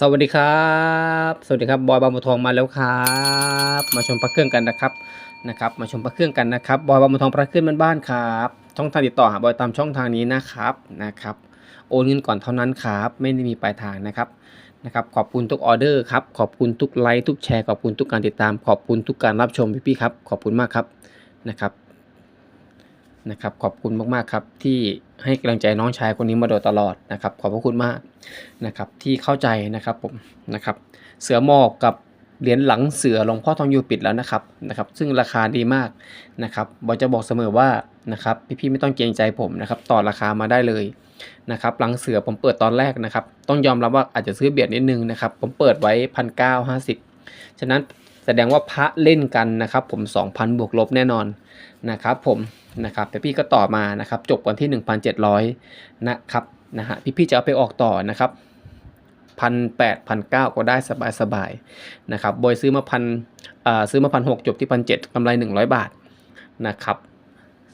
สวัสดีครับ สวัสดีครับบอยบางบัวทองมาแล้วครับ มาชมพระเครื่องกันนะครับนะครับ มาชมพระเครื่องกันนะครับบอยบางบัวทองพระเครื่องบ้านๆครับช่องทางติดต่อหาบอยตามช่องทางนี้นะครับนะครับโอนเงินก่อนเท่านั้นครับ ไม่ได้มีปลายทางนะครับนะครับขอบคุณทุกออเดอร์ครับขอบคุณทุกไลค์ทุกแชร์ขอบคุณทุกการติดตาม ขอบคุณทุกการรับชมพี่ๆครับขอบคุณมากครับนะครับ นะครับขอบคุณมากๆครับที่ให้กำลังใจน้องชายคนนี้มาโดยตลอดนะครับ ขอบพระคุณมากนะครับที่เข้าใจนะครับผมนะครับเสือหมอกกับเหรียญหลังเสือหลวงพ่อทองอยู่ปิดแล้วนะครับนะครับ ซึ่งราคาดีมากนะครับบอจะบอกเสมอว่านะครับพี่ๆไม่ต้องเกรงใจผมนะครับต่อราคามาได้เลยนะครับหลังเสือผมเปิดตอนแรกนะครับ ต้องยอมรับว่าอาจจะซื้อเบียดนิดนึงนะครับ ผมเปิดไว้พันเก้าห้าสิบฉะนั้นแสดงว่าพระเล่นกันนะครับ ผม 2,000 บวกลบแน่นอนนะครับผม นะครับแต่พี่ก็ต่อมานะครับจบวันที่ 1,700 นะครับนะฮะพี่ๆจะเอาไปออกต่อนะครับพันแปดพันเก้าก็ได้สบายสบายๆนะครับบอยซื้อมาพันซื้อมาพันหกจบที่พันเจ็ดกำไรหนึ่งร้อยบาทนะครับ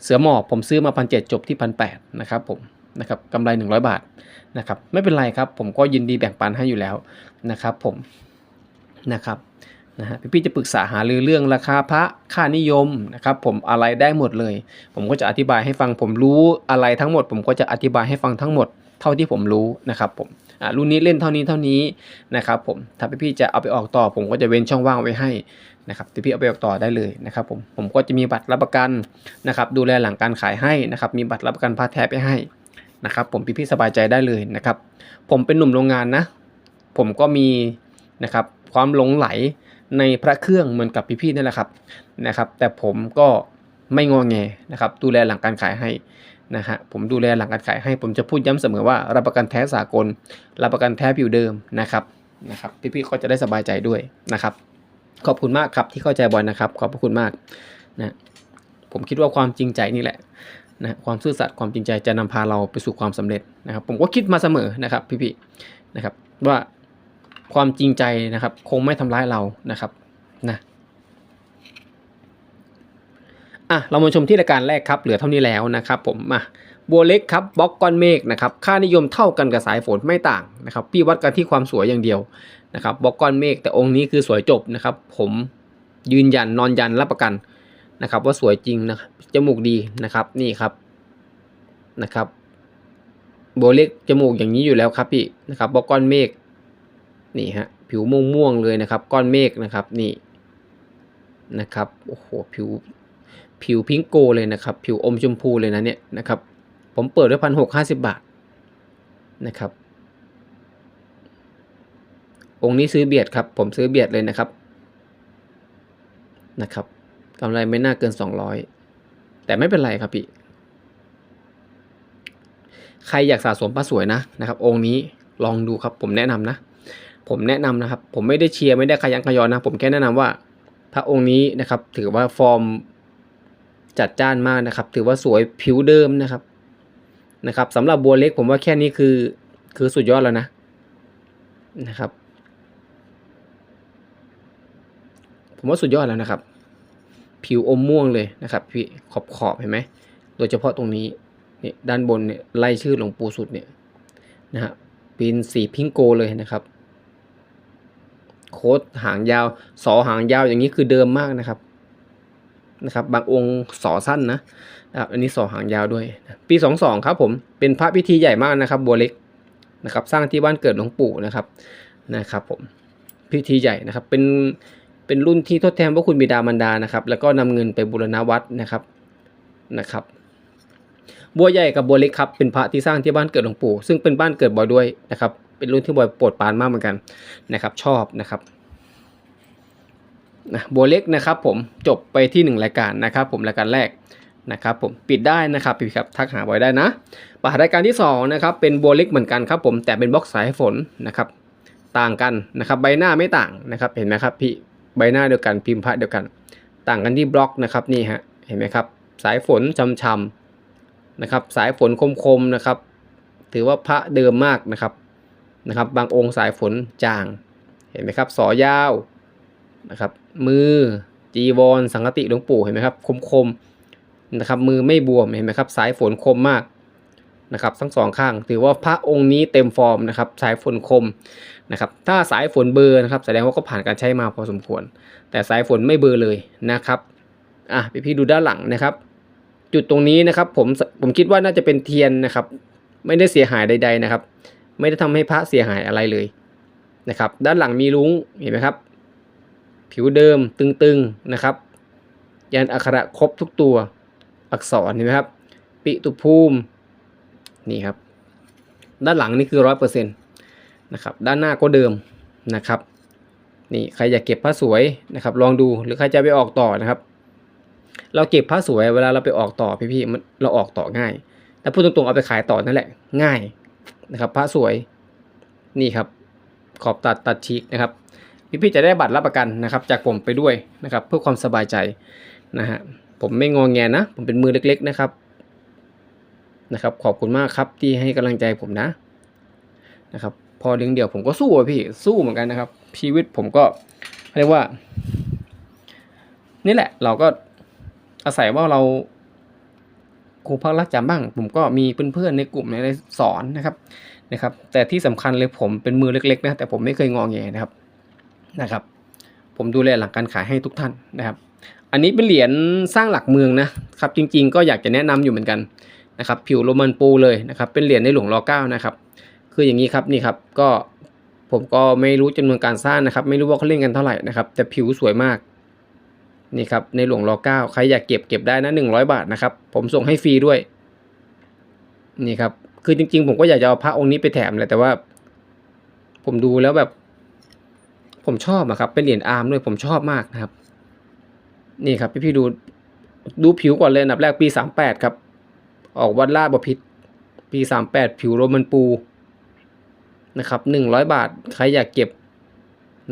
เสือหมอบผมซื้อมาพันเจ็ดจบที่พันแปดนะครับผมนะครับกำไรหนึ่งร้อยบาทนะครับไม่เป็นไรครับผมก็ยินดีแบ่งปันให้อยู่แล้วนะครับผมนะครับ นะฮะพี่ๆจะปรึกษาหารือเรื่องราคาพระค่านิยมนะครับผมอะไรได้หมดเลย ผมก็จะอธิบายให้ฟังผมรู้อะไรทั้งหมด ผมก็จะอธิบายให้ฟังทั้งหมดเท่าที่ผมรู้นะครับผมอ่ารุ่นนี้เล่นเท่านี้เท่านี้นะครับผมถ้าพี่ๆจะเอาไปออกต่อ ผมก็จะเว้นช่องว่างไว้ให้นะครับพี่ๆเอาไปออกต่อได้เลยนะครับผมผมก็จะมีบัตรรับประกันนะครับดูแลหลังการขายให้นะครับมีบัตรรับประกันพาแท้ไปให้นะครับผมพี่ๆสบายใจได้เลยนะครับผมเป็นหนุ่มโรงงานนะผมก็มีนะครับความหลงไหล ในพระเครื่องเหมือนกับพี่ๆนี่แหละครับนะครับ แต่ผมก็ไม่งอแงนะครับ ดูแลหลังการขายให้นะฮะผมดูแลหลังการขายให้ผมจะพูดย้ำเสมอว่ารับประกันแท้สากล รับประกันแท้ผิวเดิมนะครับนะครับพี่ๆก็จะได้สบายใจด้วยนะครับ ขอบคุณมากครับที่เข้าใจบอยนะครับ ขอบพระคุณมากนะผมคิดว่าความจริงใจนี่แหละนะความซื่อสัตย์ความจริงใจจะนำพาเราไปสู่ความสำเร็จนะครับ ผมก็คิดมาเสมอนะครับพี่ๆนะครับว่า ความจริงใจนะครับ คงไม่ทำร้ายเรานะครับนะอะเรามาชมที่รายการแรกครับ เหลือเท่านี้แล้วนะครับ ผมมา บัวเล็กครับบล็อกก้อนเมฆนะครับ ค่านิยมเท่ากันกับสายฝนไม่ต่างนะครับ พี่วัดกันที่ความสวยอย่างเดียวนะครับบล็อกก้อนเมฆแต่องค์นี้คือสวยจบนะครับ ผมยืนยันนอนยันรับประกันนะครับ ว่าสวยจริงนะจมูกดีนะครับนี่ครับนะครับบัวเล็กจมูกอย่างนี้อยู่แล้วครับพี่นะครับบล็อกก้อนเมฆ นี่ฮะผิวม่วงๆเลยนะครับ ก้อนเมฆนะครับนี่นะครับโอ้โหผิวผิวพิงโกเลยนะครับ ผิวอมชมพูเลยนะเนี่ยนะครับ ผมเปิดด้วยพันหกห้าสิบบาทนะครับ องค์นี้ซื้อเบียดครับ ผมซื้อเบียดเลยนะครับนะครับกำไรไม่น่าเกินสองร้อยแต่ไม่เป็นไรครับพี่ ใครอยากสะสมพระสวยนะนะครับ องค์นี้ลองดูครับผมแนะนำนะ ผมแนะนำนะครับ ผมไม่ได้เชียร์ไม่ได้ขยันขยอนนะ ผมแค่แนะนำว่า พระองค์นี้นะครับ ถือว่าฟอร์มจัดจ้านมากนะครับ ถือว่าสวยผิวเดิมนะครับนะครับสำหรับบัวเล็กผมว่าแค่นี้คือคือสุดยอดแล้วนะนะครับ ผมว่าสุดยอดแล้วนะครับ ผิวอมม่วงเลยนะครับ พี่ขอบขอบเห็นไหมโดยเฉพาะตรงนี้เนี่ยด้านบนเนี่ยไล่ชื่อหลวงปู่สุดเนี่ยนะฮะเป็นสีพิงโกเลยนะครับ โค้ดหางยาวสอหางยาวอย่างนี้คือเดิมมากนะครับนะครับ บางองค์สอสั้นนะนะครับอันนี้สอหางยาวด้วยนะปี 22 ครับผมเป็นพระพิธีใหญ่มากนะครับบัวเล็กนะครับ สร้างที่บ้านเกิดหลวงปู่นะครับนะครับผมพิธีใหญ่นะครับเป็นเป็นรุ่นที่ทดแทนพระคุณบิดามารดานะครับ แล้วก็นำเงินไปบูรณวัดนะครับนะครับ บัวใหญ่กับบัวเล็กครับเป็นพระที่สร้างที่บ้านเกิดหลวงปู่ ซึ่งเป็นบ้านเกิดบอยด้วยนะครับ เป็นรุ่นที่บอยปรดปานมากเหมือนกันนะครับ ชอบนะครับนะบัวเล็กนะครับ ผมจบไปที่ 1 รายการนะครับ ผมรายการแรกนะครับ ผมปิดได้นะครับพี่ครับทักหาบอยได้นะปรายการที่2นะครับเป็นบัวเล็กเหมือนกันครับผมแต่เป็นบล็อกสายฝนนะครับ ต่างกันนะครับ ใบหน้าไม่ต่างนะครับเห็นไหมครับพี่ใบหน้าเดียวกันพิมพ์พระเดียวกัน ต่างกันที่บล็อกนะครับนี่ฮะเห็นไหมครับ สายฝนช้ำๆนะครับ สายฝนคมๆนะครับ ถือว่าพระเดิมมากนะครับ นะครับ บางองค์สายฝนจาง เห็นไหมครับ สอยาวนะครับ มือจีวรสังกติหลวงปู่เห็นไหมครับคมคมๆนะครับ มือไม่บวมเห็นไหมครับ สายฝนคมมากนะครับ ทั้งสองข้าง ถือว่าพระองค์นี้เต็มฟอร์มนะครับ สายฝนคมนะครับ ถ้าสายฝนเบอร์นะครับ แสดงว่าก็ผ่านการใช้มาพอสมควร แต่สายฝนไม่เบอร์เลยนะครับอะพี่พี่ดูด้านหลังนะครับ จุดตรงนี้นะครับ ผมผมคิดว่าน่าจะเป็นเทียนนะครับ ไม่ได้เสียหายใด ๆนะครับ ไม่ได้ทำให้พระเสียหายอะไรเลยนะครับ ด้านหลังมีลุงเห็นไหมครับ ผิวเดิมตึงๆนะครับ ยันอักขระครบทุกตัวอักษรเห็นไหมครับ ปิตุภูมินี่ครับ ด้านหลังนี่คือร้อยเปอร์เซ็นต์นะครับ ด้านหน้าก็เดิมนะครับนี่ใครอยากเก็บผ้าสวยนะครับ ลองดูหรือใครจะไปออกต่อนะครับ เราเก็บผ้าสวยเวลาเราไปออกต่อพี่ๆมันเราออกต่อง่ายแต่พูดตรงๆเอาไปขายต่อนั่นแหละง่าย นะครับผ้าสวยนี่ครับ ขอบตัดตัดชีกนะครับพี่ๆจะได้บัตรรับประกันนะครับ จากผมไปด้วยนะครับ เพื่อความสบายใจนะฮะผมไม่งองแงนะ ผมเป็นมือเล็ก ๆนะครับนะครับ ขอบคุณมากครับที่ให้กำลังใจผมนะนะครับ พอเลี้ยงเดี่ยวผมก็สู้อะพี่สู้เหมือนกันนะครับ ชีวิตผมก็เรียกว่า นี่แหละ เราก็อาศัยว่าเรา ครูพักรักจำบ้าง ผมก็มีเพื่อนๆในกลุ่มในสอนนะครับนะครับ แต่ที่สำคัญเลยผมเป็นมือเล็กๆนะแต่ผมไม่เคยงอแงนะครับนะครับ ผมดูแลหลังการขายให้ทุกท่านนะครับ อันนี้เป็นเหรียญสร้างหลักเมืองนะครับจริงๆ ก็อยากจะแนะนำอยู่เหมือนกันนะครับ ผิวโรมันปูเลยนะครับ เป็นเหรียญในหลวงรอเก้านะครับ คืออย่างนี้ครับนี่ครับก็ผมก็ไม่รู้จำนวนการสร้างนะครับ ไม่รู้ว่าเขาเล่นกันเท่าไหร่นะครับ แต่ผิวสวยมาก นี่ครับในหลวงรอเก้าใครอยากเก็บเก็บได้นะหนึ่งร้อยบาทนะครับ ผมส่งให้ฟรีด้วย นี่ครับ คือจริง ๆ ผมก็อยากจะเอาพระองค์นี้ไปแถมแหละแต่ว่า ผมดูแล้วแบบ ผมชอบอะครับ เป็นเหรียญอาร์มด้วยผมชอบมากนะครับ นี่ครับ พี่ๆดูดูผิวก่อนเลยอันดับแรกปีสามแปดครับ ออกวัดลาดบพิษปีสามแปดผิวโรมันปูนะครับหนึ่งร้อยบาท ใครอยากเก็บ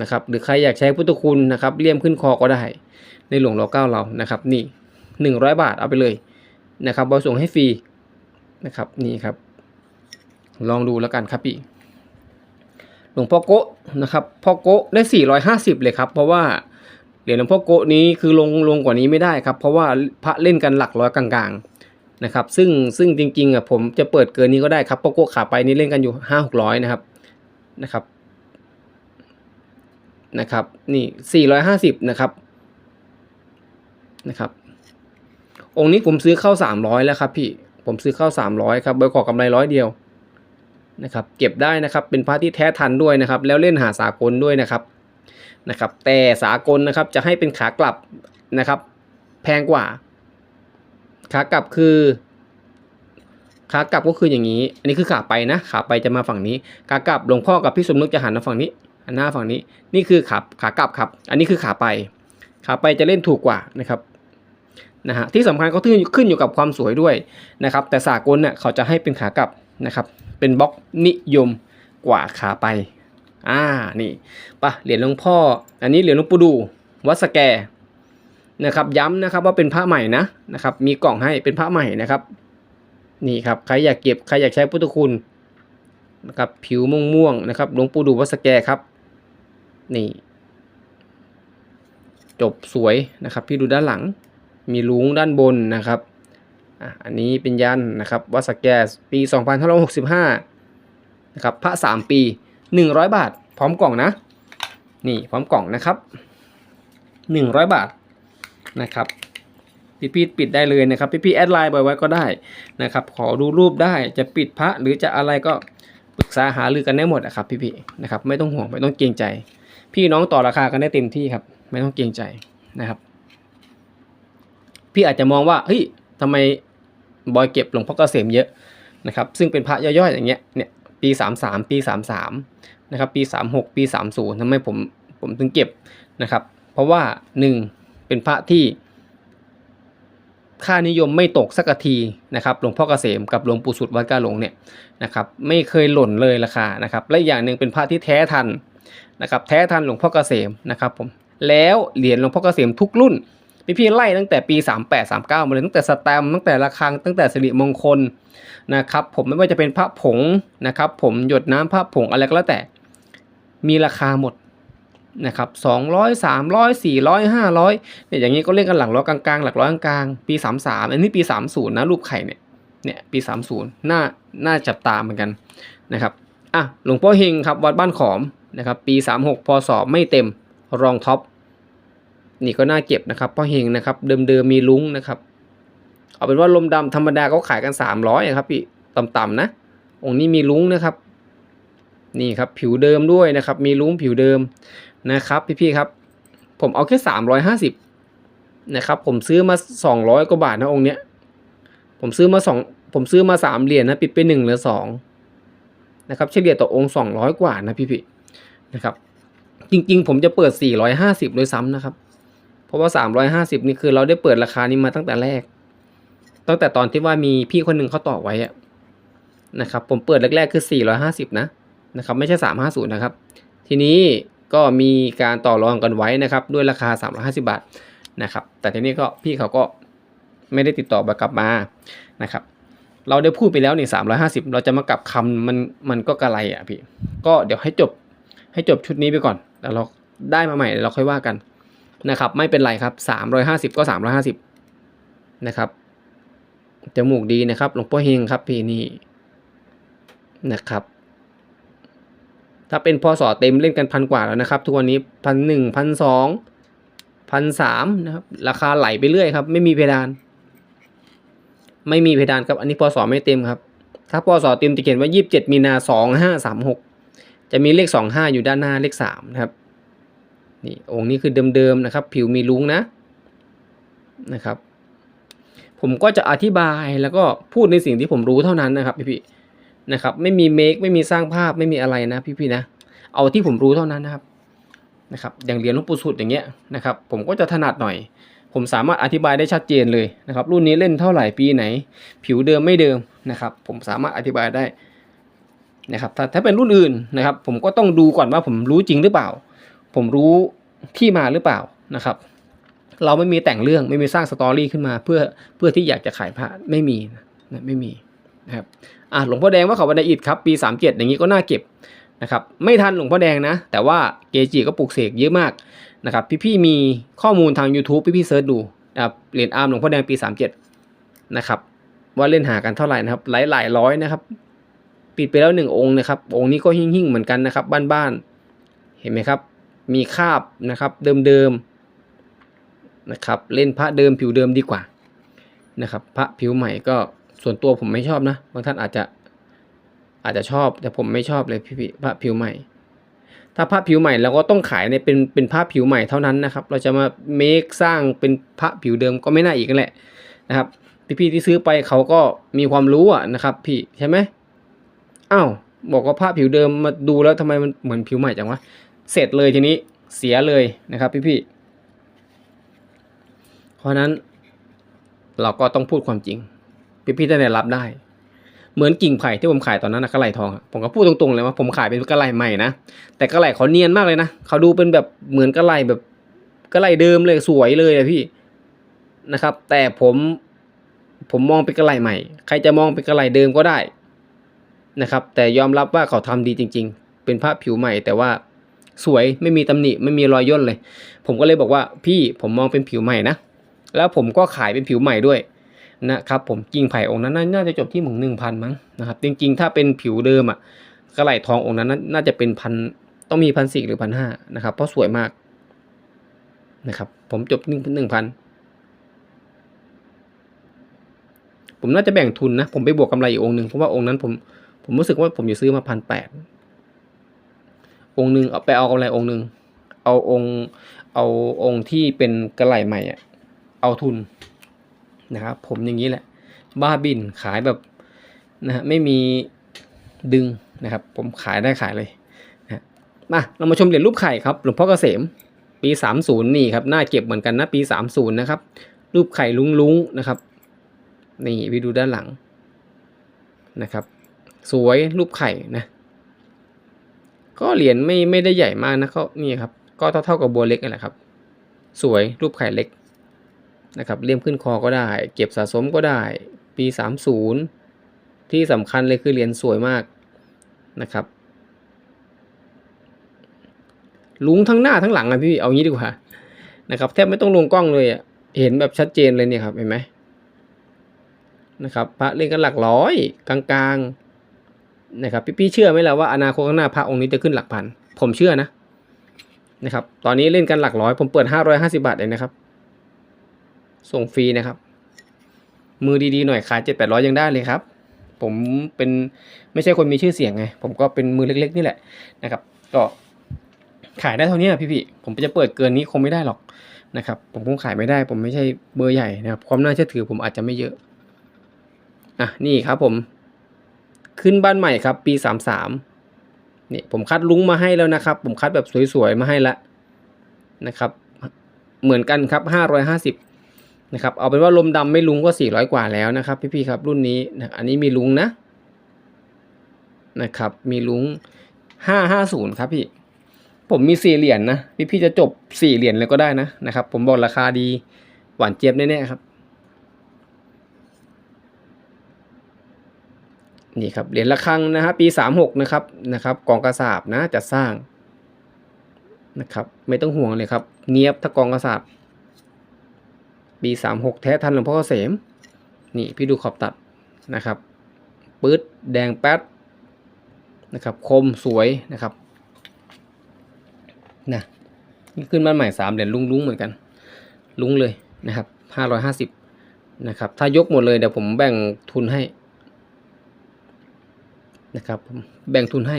นะครับ หรือใครอยากใช้พุทธคุณนะครับเลี่ยมขึ้นคอก็ได้ ในหลวงรอเก้าเรานะครับนี่หนึ่งร้อยบาทเอาไปเลยนะครับเราส่งให้ฟรีนะครับนี่ครับ ลองดูแล้วกันครับพี่หลวงพ่อโกะนะครับพ่อโกะได้ 450 เลยครับ เพราะว่าเหรียญหลวงพ่อโกะนี้คือลงลงกว่านี้ไม่ได้ครับ เพราะว่าพระเล่นกันหลักร้อยกลางๆนะครับ ซึ่งซึ่งจริงๆอะผมจะเปิดเกินนี้ก็ได้ครับพ่อโกะขาไปนี่เล่นกันอยู่ห้าหกร้อยนะครับนะครับนะครับนี่ 450 นะครับ นะครับ องค์นี้ผมซื้อเข้า 300 แล้วครับพี่ผมซื้อเข้า 300ครับใบขอกำไรร้อยเดียวนะครับ เก็บได้นะครับเป็นพระที่แท้ทันด้วยนะครับ แล้วเล่นหาสากลด้วยนะครับนะครับ แต่สากลนะครับจะให้เป็นขากลับนะครับ แพงกว่า ขากลับคือขากลับก็คืออย่างนี้ อันนี้คือขาไปนะขาไปจะมาฝั่งนี้ ขากลับหลวงพ่อกับพี่สมนึกจะหันมาฝั่งนี้หันหน้าฝั่งนี้ นี่คือขาขากลับครับ อันนี้คือขาไป ขาไปจะเล่นถูกกว่านะครับนะฮะที่สำคัญก็ขึ้นขึ้นอยู่กับความสวยด้วยนะครับ แต่สากลเนี่ยเขาจะให้เป็นขากลับนะครับ เป็นบล็อกนิยมกว่าขาไปอ่านี่ปะเหรียญหลวงพ่อ อันนี้เหรียญหลวงปู่ดูวัดสแกนะครับ ย้ำนะครับว่าเป็นพระใหม่นะนะครับ มีกล่องให้เป็นพระใหม่นะครับ นี่ครับใครอยากเก็บใครอยากใช้พุทธคุณนะครับ ผิวม่วงม่วงๆนะครับหลวงปู่ดูวัดสแกครับ นี่ จบสวยนะครับ พี่ดูด้านหลัง มีลุงด้านบนนะครับอะอันนี้เป็นยันนะครับวัดสแกสปี 2565นะครับพระ 3 ปี 100 บาท พร้อมกล่องนะ นี่พร้อมกล่องนะครับ 100 บาทนะครับพี่พีปิดได้เลยนะครับพี่พีแอดไลน์ไว้ก็ได้นะครับ ขอดูรูปได้จะปิดพระหรือจะอะไรก็ปรึกษาหารือกันได้หมดนะครับพี่พีนะครับไม่ต้องห่วงไม่ต้องเกรงใจ พี่น้องต่อราคากันได้เต็มที่ครับ ไม่ต้องเกรงใจนะครับ พี่อาจจะมองว่าเฮ้ยทำไมบอยเก็บหลวงพ่อเกษมเยอะนะครับ ซึ่งเป็นพระย่อยๆอย่างเงี้ยเนี่ยปีสามสามปีสามสามนะครับปีสามหกปีสามศูนย์ทำไมผมผมถึงเก็บนะครับ เพราะว่าหนึ่งเป็นพระที่ ค่านิยมไม่ตกสักทีนะครับหลวงพ่อเกษมกับหลวงปู่สุดวัดกาหลงเนี่ยนะครับไม่เคยหล่นเลยราคานะครับและอย่างหนึ่งเป็นพระที่แท้ทันนะครับแท้ทันหลวงพ่อเกษมนะครับผม แล้วเหรียญหลวงพ่อเกษมทุกรุ่นพี่พี่ไล่ตั้งแต่ปี 38 39มาเลยตั้งแต่สแตมตั้งแต่ระฆังตั้งแต่สิริมงคลนะครับผมไม่ว่าจะเป็นพระผงนะครับผมหยดน้ำพระผงอะไรก็แล้วแต่มีราคาหมดนะครับ200 300 400 500เนี่ยอย่างนี้ก็เล่นกันหลักร้อยกลางๆ หลักร้อยกลางๆ ปี33อันนี้ปี30นะรูปไข่เนี่ยเนี่ยปี30น่าน่าจับตาเหมือนกันนะครับอะหลวงพ่อเฮงครับวัดบ้านขอมนะครับปี36พศไม่เต็ม รองท็อปนี่ก็น่าเก็บนะครับเพ่อเฮงนะครับ เดิมๆมีลุ้งนะครับ เอาเป็นว่าลมดำธรรมดาเขาขายกัน 300ครับพี่ต่ำๆนะ องค์นี้มีลุ้งนะครับ นี่ครับผิวเดิมด้วยนะครับ มีลุ้งผิวเดิมนะครับ พี่ๆครับ ผมเอาแค่ 350นะครับผมซื้อมา 200กว่าบาทนะองค์เนี้ยผมซื้อมาสองผมซื้อมาสามเหรียญนะปิดไปหนึ่งเหลือสองนะครับเฉลี่ยต่อองค์สองร้อยกว่านะพี่ๆนะครับ จริง ๆ ผมจะเปิดสี่ร้อยห้าสิบโดยซ้ำนะครับ เพราะว่าสามร้อยห้าสิบนี่คือเราได้เปิดราคานี้มาตั้งแต่แรก ตั้งแต่ตอนที่ว่ามีพี่คนหนึ่งเขาต่อไว้นะครับ ผมเปิดแรกๆคือสี่ร้อยห้าสิบนะนะครับ ไม่ใช่สามห้าศูนย์นะครับ ทีนี้ก็มีการต่อรองกันไว้นะครับ ด้วยราคาสามร้อยห้าสิบาทนะครับ แต่ทีนี้ก็พี่เขาก็ไม่ได้ติดต่อกลับมานะครับ เราได้พูดไปแล้วนี่สามร้อยห้าสิบเราจะมากลับคำมันมันก็กระไรอะพี่ ก็เดี๋ยวให้จบให้จบชุดนี้ไปก่อน แล้วเราได้มาใหม่เราค่อยว่ากันนะครับ ไม่เป็นไรครับสามร้อยห้าสิบก็สามร้อยห้าสิบนะครับจมูกดีนะครับหลวงพ่อเฮงครับพี่นี่นะครับ ถ้าเป็นพอสอเต็มเล่นกันพันกว่าแล้วนะครับ ทุกวันนี้พันหนึ่งพันสองพันสามนะครับ ราคาไหลไปเรื่อยครับ ไม่มีเพดาน ไม่มีเพดานครับ อันนี้พศไม่เต็มครับ ถ้าพศเต็มจะเขียนว่า27มีนา2536 จะมีเลข 25 อยู่ด้านหน้าเลข3นะครับนี่องค์นี้คือเดิมๆนะครับ ผิวมีลุงนะนะครับ ผมก็จะอธิบายแล้วก็พูดในสิ่งที่ผมรู้เท่านั้นนะครับพี่ๆนะครับ ไม่มีเมคไม่มีสร้างภาพไม่มีอะไรนะพี่ๆนะเอาที่ผมรู้เท่านั้นนะครับนะครับ อย่างเหรียญหลวงปู่สุดอย่างเงี้ยนะครับ ผมก็จะถนัดหน่อย ผมสามารถอธิบายได้ชัดเจนเลยนะครับ รุ่นนี้เล่นเท่าไหร่ปีไหน ผิวเดิมไม่เดิมนะครับ ผมสามารถอธิบายได้ นะครับถ้าถ้าเป็นรุ่นอื่นนะครับ ผมก็ต้องดูก่อนว่าผมรู้จริงหรือเปล่า ผมรู้ที่มาหรือเปล่านะครับ เราไม่มีแต่งเรื่องไม่มีสร้างสตอรี่ขึ้นมา เพื่อเพื่อที่อยากจะขายพระไม่มีนะไม่มีนะครับอะหลวงพ่อแดงว่าเขาบันไดอิฐครับปี 37 อย่างนี้ก็น่าเก็บนะครับไม่ทันหลวงพ่อแดงนะ แต่ว่าเกจิก็ปลูกเสกเยอะมากนะครับพี่ๆมีข้อมูลทาง YouTube พี่ๆเซิร์ชดูนะครับเหรียญอาร์มหลวงพ่อแดงปี 37 นะครับว่าเล่นหากันเท่าไหร่นะครับหลายหลายร้อยนะครับ ปิดไปแล้วหนึ่งองค์นะครับ องค์นี้ก็หิ่งๆเหมือนกันนะครับ บ้านๆ เห็นไหมครับ มีคาบนะครับเดิมๆนะครับ เล่นพระเดิมผิวเดิมดีกว่านะครับ พระผิวใหม่ก็ส่วนตัวผมไม่ชอบนะ บางท่านอาจจะอาจจะชอบ แต่ผมไม่ชอบเลยพี่พระผิวใหม่ ถ้าผ้าผิวใหม่เราก็ต้องขายในเป็นเป็นผ้าผิวใหม่เท่านั้นนะครับ เราจะมาเมคสร้างเป็นผ้าผิวเดิมก็ไม่น่าอีกแหละนะครับ พี่ๆที่ซื้อไปเขาก็มีความรู้อะนะครับ พี่ใช่ไหม อ้าวบอกว่าผ้าผิวเดิมมาดูแล้วทำไมมันเหมือนผิวใหม่จังวะเสร็จเลยทีนี้เสียเลยนะครับพี่ๆเพราะนั้นเราก็ต้องพูดความจริง พี่ๆจะได้รับได้ เหมือนกิ่งไผ่ที่ผมขายตอนนั้นนะกระไหลทองผมก็พูดตรงๆเลยว่าผมขายเป็นกระไหลใหม่นะแต่กระไหลเขาเนียนมากเลยนะเขาดูเป็นแบบเหมือนกระไหลแบบกระไหลเดิมเลยสวยเลยอะพี่นะครับ แต่ผมผมมองเป็นกระไหลใหม่ ใครจะมองเป็นกระไหลเดิมก็ได้ นะครับ แต่ยอมรับว่าเขาทำดีจริง ๆ เป็นภาพผิวใหม่ แต่ว่าสวยไม่มีตำหนิไม่มีรอยย่นเลย ผมก็เลยบอกว่าพี่ผมมองเป็นผิวใหม่นะ แล้วผมก็ขายเป็นผิวใหม่ด้วยนะครับผมกิ่งไผ่องค์นั้นน่าจะจบที่หมึงหนึ่งพันมั้งนะครับ จริงๆ ถ้าเป็นผิวเดิมอะกระไหลทององค์นั้นน่าจะเป็นพันต้องมีพันสี่หรือพันห้านะครับ เพราะสวยมากนะครับผมจบหนึ่งหนึ่งพันผมน่าจะแบ่งทุนนะ ผมไปบวกกำไรอีกองค์หนึ่งเพราะว่าองค์นั้นผม ผมรู้สึกว่าผมจะซื้อมาพันแปดองค์หนึ่งเอาไปเอากำไรองค์หนึ่งเอาองค์เอาองค์ที่เป็นกระไหลใหม่อะเอาทุนนะครับผมอย่างนี้แหละ บ้าบินขายแบบนะฮะไม่มีดึงนะครับ ผมขายได้ขายเลยนะมาเรามาชมเหรียญรูปไข่ครับหลวงพ่อเกษมปี 30 นี่ครับน่าเก็บเหมือนกันนะปี 30 นะครับ รูปไข่ลุงๆนะครับ นี่ไปดูด้านหลังนะครับ สวยรูปไข่นะ ก็เหรียญไม่ไม่ได้ใหญ่มากนะก็นี่ครับ ก็เท่าเท่ากับบัวเล็กนั่นแหละครับ สวยรูปไข่เล็กนะครับเลี่ยมขึ้นคอก็ได้ เก็บสะสมก็ได้ ปี 30 ที่สำคัญเลยคือเหรียญสวยมากนะครับลุงทั้งหน้าทั้งหลังอะพี่เอางี้ดีกว่านะครับแทบไม่ต้องลงกล้องเลยอะเห็นแบบชัดเจนเลยเนี่ยครับเห็นไหมนะครับ พระเล่นกันหลักร้อยกลางๆ นะครับพี่ๆเชื่อไหมล่ะว่าอนาคตข้างหน้าพระองค์นี้จะขึ้นหลักพัน ผมเชื่อนะนะครับ ตอนนี้เล่นกันหลักร้อย ผมเปิดห้าร้อยห้าสิบาทเองนะครับ ส่งฟรีนะครับ มือดีๆหน่อยขายเจ็ดแปดร้อยยังได้เลยครับ ผมเป็นไม่ใช่คนมีชื่อเสียงไง ผมก็เป็นมือเล็ก ๆ นี่แหละนะครับ ก็ขายได้เท่านี้พี่ๆผมจะเปิดเกินนี้คงไม่ได้หรอกนะครับ ผมคงขายไม่ได้ ผมไม่ใช่เบอร์ใหญ่นะครับ ความน่าเชื่อถือผมอาจจะไม่เยอะ อะนี่ครับผม ขึ้นบ้านใหม่ครับ ปีสามสามนี่ผมคัดลุงมาให้แล้วนะครับ ผมคัดแบบสวยๆมาให้ละนะครับ เหมือนกันครับห้าร้อยห้าสิบนะครับเอาเป็นว่าลมดำไม่ลุงก็สี่ร้อยกว่าแล้วนะครับ พี่ๆครับรุ่นนี้นะอันนี้มีลุงนะนะครับ มีลุงห้าห้าศูนย์ครับพี่ผมมีสี่เหรียญนะ พี่ๆจะจบสี่เหรียญเลยก็ได้นะนะครับ ผมบอกราคาดีหวานเจี๊ยบแน่ๆครับ นี่ครับเหรียญละครังนะครับปีสามหกนะครับนะครับกองกระสาบนะจะสร้างนะครับไม่ต้องห่วงเลยครับ เนียบถ้ากองกระสาบปีสามหกแท้ทันหลวงพ่อเกษมนี่พี่ดูขอบตัดนะครับปื๊ดแดงแป๊ดนะครับคมสวยนะครับนะนี่ขึ้นบ้านใหม่สามเหรียญลุงลุงเหมือนกัน ลุงเลยนะครับห้าร้อยห้าสิบนะครับถ้ายกหมดเลยเดี๋ยวผมแบ่งทุนให้ นะครับแบ่งทุนให้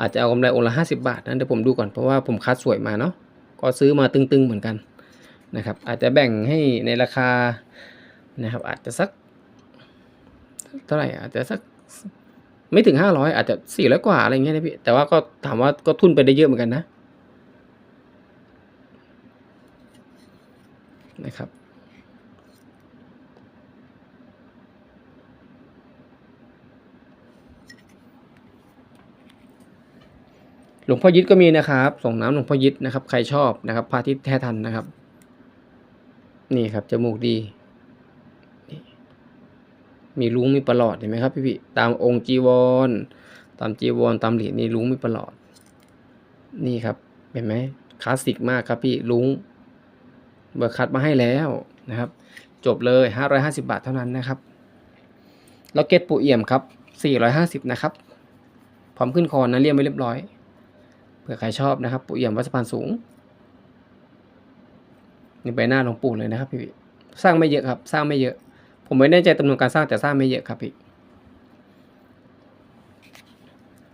อาจจะเอากำไรองค์ละห้าสิบาทนะเดี๋ยวผมดูก่อนเพราะว่าผมคัดสวยมาเนาะก็ซื้อมาตึงๆเหมือนกันนะครับอาจจะแบ่งให้ในราคานะครับอาจจะสักเท่าไหร่อาจจะสักไม่ถึงห้าร้อยอาจจะสี่ร้อยกว่าอะไรเงี้ยนะพี่แต่ว่าก็ถามว่าก็ทุนไปได้เยอะเหมือนกันนะนะครับ หลวงพ่อยึดก็มีนะครับ ส่งน้ำหลวงพ่อยึดนะครับ ใครชอบนะครับพระอาทิตย์แท้ทันนะครับ นี่ครับจมูกดี มีลุงมีประหลอดเห็นไหมครับพี่พี่ตามองค์จีวร ตามจีวรตามเหรียญนี่ลุงมีประหลอด นี่ครับเห็นไหมคลาสสิกมากครับพี่ลุงเบอร์คัดมาให้แล้วนะครับ จบเลยห้าร้อยห้าสิบาทเท่านั้นนะครับล็อกเก็ตปูเอี่ยมครับสี่ร้อยห้าสิบนะครับ พร้อมขึ้นคอนนะเรียมไว้เรียบร้อย เผื่อใครชอบนะครับ ปู่เอี่ยมวัดสะพานสูงนี่ใบหน้าหลวงปู่เลยนะครับพี่สร้างไม่เยอะครับ สร้างไม่เยอะ ผมไม่แน่ใจจำนวนการสร้างแต่สร้างไม่เยอะครับพี่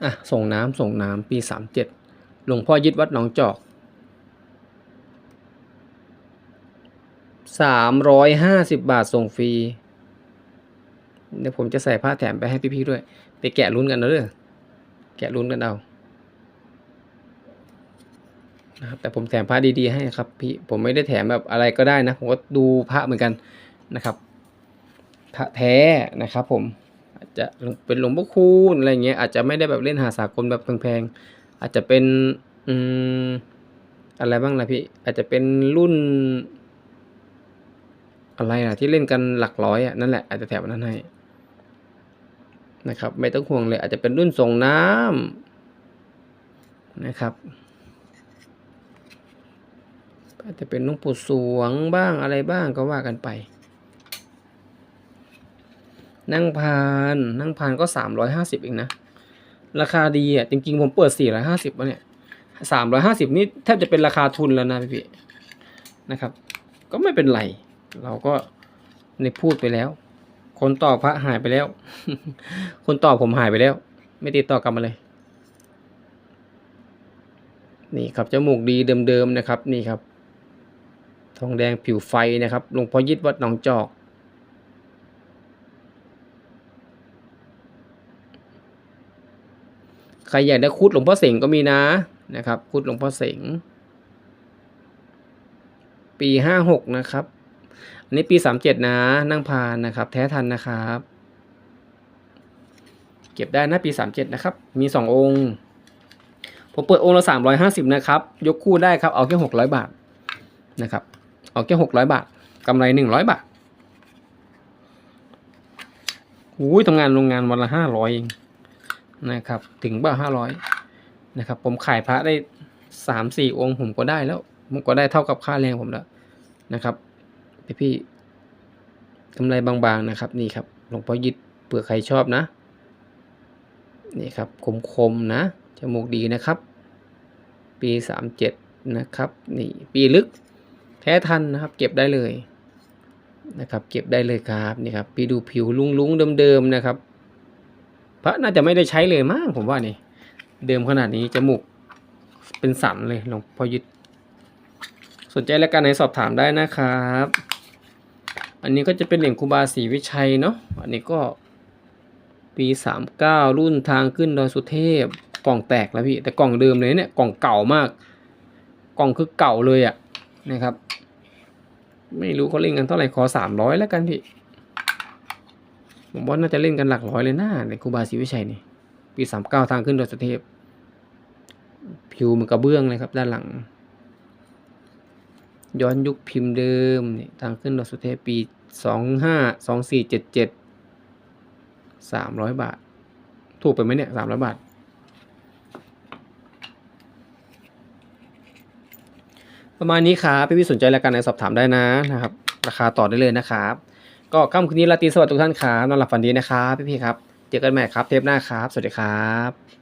อะส่งน้ำส่งน้ำปีสามเจ็ดหลวงพ่อยึดวัดหนองจอกสามร้อยห้าสิบบาทส่งฟรีเดี๋ยวผมจะใส่ผ้าแถมไปให้พี่ๆด้วย ไปแกะลุ้นกันนะเด้อแกะลุ้นกันเอา นะครับแต่ผมแถมพระดีๆให้ครับพี่ผมไม่ได้แถมแบบอะไรก็ได้นะผมก็ดูพระเหมือนกันนะครับพระแท้นะครับ ผมอาจจะเป็นหลวงพ่อคูณอะไรเงี้ยอาจจะไม่ได้แบบเล่นหาสากลแบบแพงๆอาจจะเป็นอืมอะไรบ้างล่ะพี่อาจจะเป็นรุ่น อะไรล่ะที่เล่นกันหลักร้อยอะนั่นแหละอาจจะแถมอันนั้นให้นะครับ ไม่ต้องห่วงเลย อาจจะเป็นรุ่นส่งน้ำนะครับ อาจจะเป็นหลวงปู่สวงบ้างอะไรบ้างก็ว่ากันไป นั่งพานนั่งพานก็สามร้อยห้าสิบเองนะ ราคาดีอะ จริงๆ ผมเปิดสี่ร้อยห้าสิบวะเนี่ยสามร้อยห้าสิบนี่แทบจะเป็นราคาทุนแล้วนะพี่พี่นะครับ ก็ไม่เป็นไร เราก็ในพูดไปแล้ว คนต่อพระหายไปแล้ว คนต่อผมหายไปแล้ว ไม่ติดต่อกลับมาเลย นี่ครับจมูกดีเดิมๆนะครับ นี่ครับ ทองแดงผิวไฟนะครับหลวงพ่อยิดวัดหนองจอก ใครอยากได้คุดหลวงพ่อเสงก็มีนะนะครับ คุดหลวงพ่อเสง ปีห้าหกนะครับ อันนี้ปีสามเจ็ดนะนั่งพานนะครับ แท้ทันนะครับ เก็บได้นะปีสามเจ็ดนะครับ มีสององค์ผมเปิดองค์ละสามร้อยห้าสิบนะครับ ยกคู่ได้ครับ เอาแค่หกร้อยบาทนะครับ เอาแค่หกร้อยบาทกำไรหนึ่งร้อยบาทอุ้ยทำงานโรงงานวันละห้าร้อยเองนะครับ ถึงบ้าห้าร้อยนะครับ ผมขายพระได้สามสี่องค์ผมก็ได้แล้ว ผมก็ได้เท่ากับค่าแรงผมแล้วนะครับพี่พี่กำไรบางๆนะครับนี่ครับหลวงพ่อยิดเผื่อใครชอบนะนี่ครับคมๆนะจมูกดีนะครับ ปีสามเจ็ดนะครับ นี่ปีลึก แท้ทันนะครับเก็บได้เลยนะครับเก็บได้เลยครับนี่ครับปีดูผิวลุงลุงๆเดิมๆนะครับ พระน่าจะไม่ได้ใช้เลยมั้งผมว่านี่ เดิมขนาดนี้จมูกเป็นสันเลยหลวงพ่อยึด สนใจและการไหนสอบถามได้นะครับ อันนี้ก็จะเป็นเหรียญครูบาศรีวิชัยเนาะอันนี้ก็ปีสามเก้ารุ่นทางขึ้นดอยสุเทพกล่องแตกแล้วพี่แต่กล่องเดิมเลยเนี่ยกล่องเก่ามาก กล่องคือเก่าเลยอะนะครับ ไม่รู้เขาเล่นกันเท่าไหร่ขอสามร้อยแล้วกันพี่ผมว่าน่าจะเล่นกันหลักร้อยเลยนะในคูบาศรีวิชัยนี่ ปีสามเก้าทางขึ้นดอยสุเทพ ผิวมันกระเบื้องเลยครับ ด้านหลัง ย้อนยุคพิมพ์เดิมนี่ทางขึ้นดอยสุเทพปีสองห้าสองสี่เจ็ดเจ็ดสามร้อยบาท ถูกไปไหมเนี่ยสามร้อยบาท ประมาณนี้ครับพี่พี่ๆสนใจรายการไหนสอบถามได้นะนะครับราคาต่อได้เลยนะครับ ก็ค่ำคืนนี้ราตรีสวัสดิ์ทุกท่านครับนอนหลับฝันดีนะครับพี่พี่ๆครับเจอกันใหม่ครับเทปหน้าครับ สวัสดีครับ